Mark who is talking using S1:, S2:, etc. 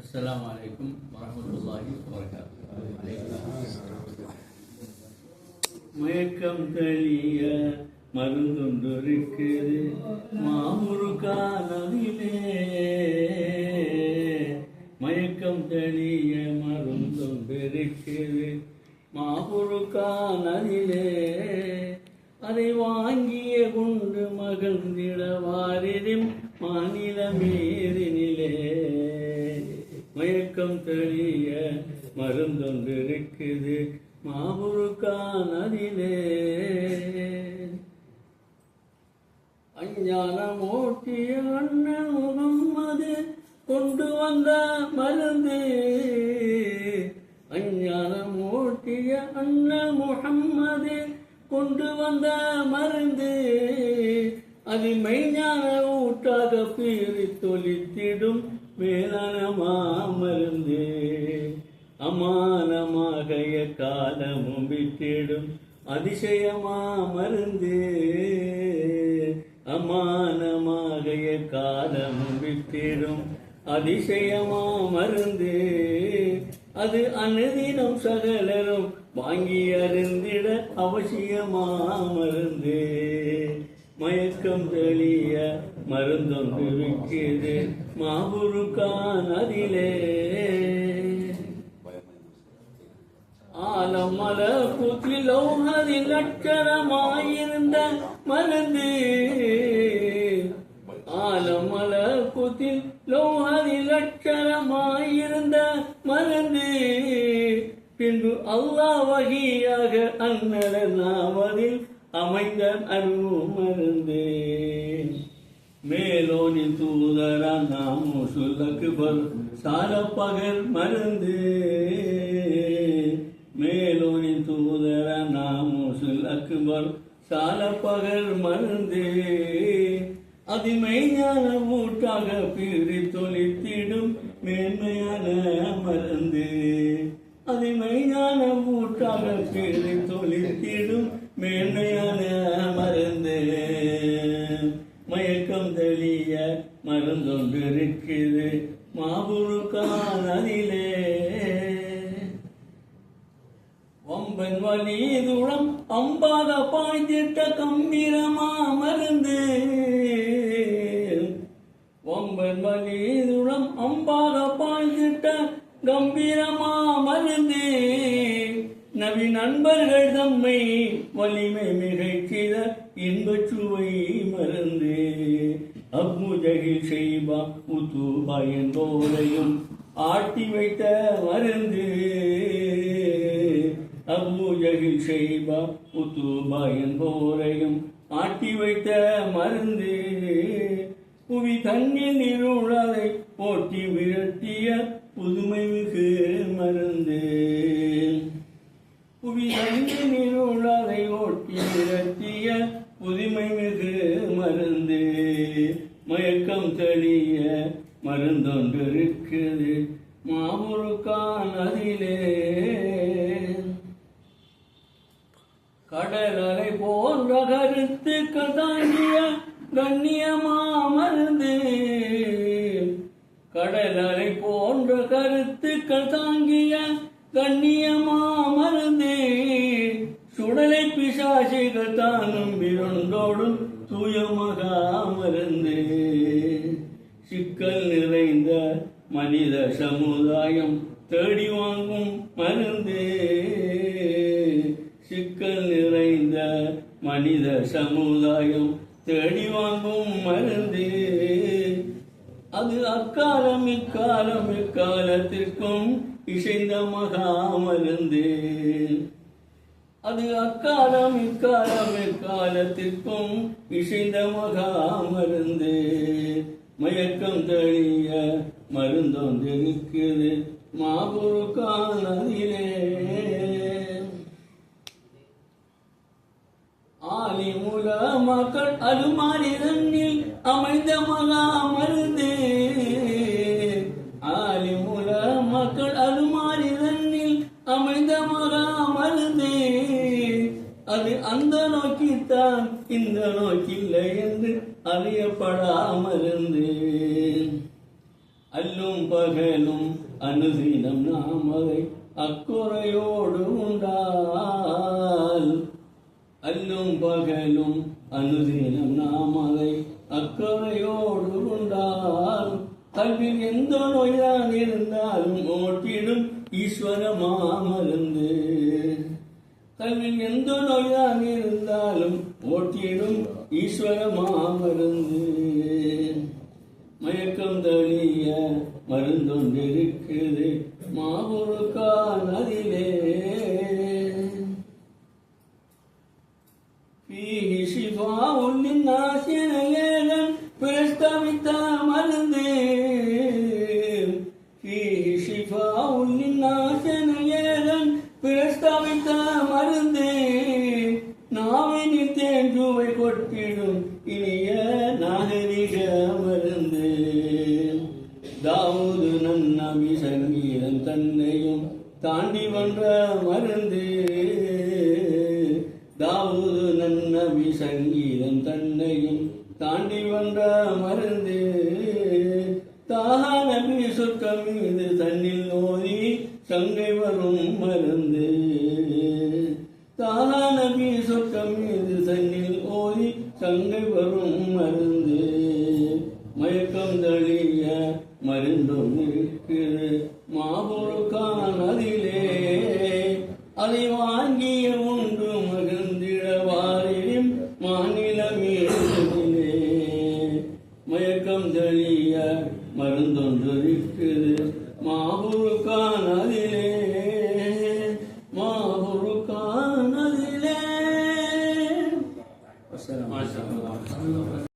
S1: السلام عليكم ورحمة الله وبركاته மயக்கம் தெளிய மருந்தொன்று இருக்குது மாமுருகா மயக்கம் தெளிய மருந்தொன்று இருக்குது மாமுருகா அதை வாங்கிய குண்டு மகிழ்ந்திட வாரிடும் மாநிலமேறி. மயக்கம் தெளிய மருந்தொன்று இருக்குது மாமுருக்கான் அதிலே அஞ்ஞானமூட்டிய அண்ணன் முகம்மது கொண்டு வந்த மருந்து. அஞ்ஞானமூட்டிய அண்ணன் முகம்மது கொண்டு வந்த மருந்து. அது மெய்ஞான ஊட்டாக பீறி தொலித்திடும் மேலான மாமருந்து அமானமாக காலமும் விட்டிடும் அதிசயமா மருந்து அமானமாக காலமும் விட்டிடும் அதிசயமா மருந்து அது அனுதினம் சகலரும் வாங்கி அருந்திட அவசியமா மருந்து மயக்கம் தெளிய மருந்தொன்று விற்கிறது மாபுருக்கான் அதிலே ஆலமல புத்திலோ அதில் அச்சரமாயிருந்த மருந்து. ஆலமல புத்தில் லோஹரில் அச்சரமாயிருந்த மருந்து. பின்பு அல்லா வகையாக அன்னட நாவதில் அமைந்த அருள் மருந்து மேலோனின் தூதரா நாமோ சொல்லக்கு சார பகல் மருந்து மேலோனின் தூதரா நாமோ சொல்லக்கு சால பகல் மருந்து அதிமையான ஊட்டாக பிரி தொழித்திடும் மேன்மையான மருந்து அதிமையான ஊட்டாக பிரி தொழித்திடும் தொலைத்திடும் மேன்மையான ஒம்பன் அம்பாக பாய்ந்திட்ட கம்பீரமா மருந்து வம்பன் வலி அம்பாக பாய்ந்திட்ட கம்பீரமா மருந்து நவி நண்பர்கள் தம்மை வலிமை மிகைச்சித இன்பச் சுவை மருந்து அப்முஜகில் செய்பா உத்தூபா என்போரையும் ஆட்டி வைத்த மருந்து. அபூஜகில் செய்பா உத்தூபா என்போரையும் ஆட்டி வைத்த மருந்து. புவி தண்ணீர் நிருளாதை போட்டி விரட்டிய புதுமை மிகு மருந்து. புவி தண்ணீர் நிருளாதை ஓட்டி விரட்டிய புதுமை மிகு மருந்து. மயக்கம் தெளிய மருந்தொன்று இருக்குது. மாமுருக்கான் அதிலே கடலலை போன்ற கருத்துக்கள் தாங்கிய கண்ணியமா கடலலை போன்ற கருத்துக்கள் தாங்கிய கண்ணியமா சுடலை பிசாசிகள் தானும் விருந்தோடும் சுயமாக மருந்து சிக்கல் நிறைந்த மனித சமுதாயம் தேடி வாங்கும் மருந்து சிக்கல் நிறைந்த மனித சமுதாயம் தேடி வாங்கும் மருந்து. அது அக்காலம் இக்காலம் இக்காலத்திற்கும் இசைந்த மகா மருந்து. அது அக்காலம் இக்காலம் இக்காலத்திற்கும் இசைந்த மகா மருந்து. மயக்கம் தெளிய மருந்தொன்று நிற்கிறது. மாபுருக்கான் அதிலே ஆலிமுல மக்கள் அலுமாரி தன்னில் அமைந்த மகா அது அந்த நோக்கித்தான் இந்த நோக்கில்லை என்று அறியப்படாமருந்து அல்லும் பகலும் அனுதினம் நாம் அதை அக்குறையோடு உண்டால். அல்லும் பகலும் அனுதினம் நாம் அதை அக்கறையோடு உண்டால். கல்வியில் எந்த நோய்தான் இருந்தாலும் ஓட்டிடும் ஈஸ்வர மாமருந்து. கல்வியில் எந்த நோய்தான் இருந்தாலும் ஓட்டிடும் ஈஸ்வர மாமருந்து. மயக்கம் தழிய மருந்தொன்றிருக்குது மாபொருக்கான் அதிலே فيه شفاء للناس ليلا فاستمت مرضي فيه شفاء للناس ليلا فاستمت مرضي நாவினில் தேன்றுவை கொட்டிடும் இனிய நாகரிக மருந்து தாவூது நன்னபி சங்கீதம் தன்னையும் தாண்டி வந்த மருந்து தாவூது நன்னபி சங்கீதம் தன்னையும் தாண்டி வந்த மருந்து. தாஹா நபி சொர்க்கம் மீது தன்னில் நோதி சங்கை வரும் மருந்து. தாஹா நபி சொர்க்கம் மீது தன்னில் ஓதி சங்கை வரும் மருந்து. மயக்கம் தழிய மருந்தும் இருக்கிறது மாபொருக்கான் அதிலே. அதை வாங்கிய உன் மருந்திய மருந்தொன்று விற்குது மாபுருக்கானதிலே மாபுருக்கானதிலே அஸ்லாம்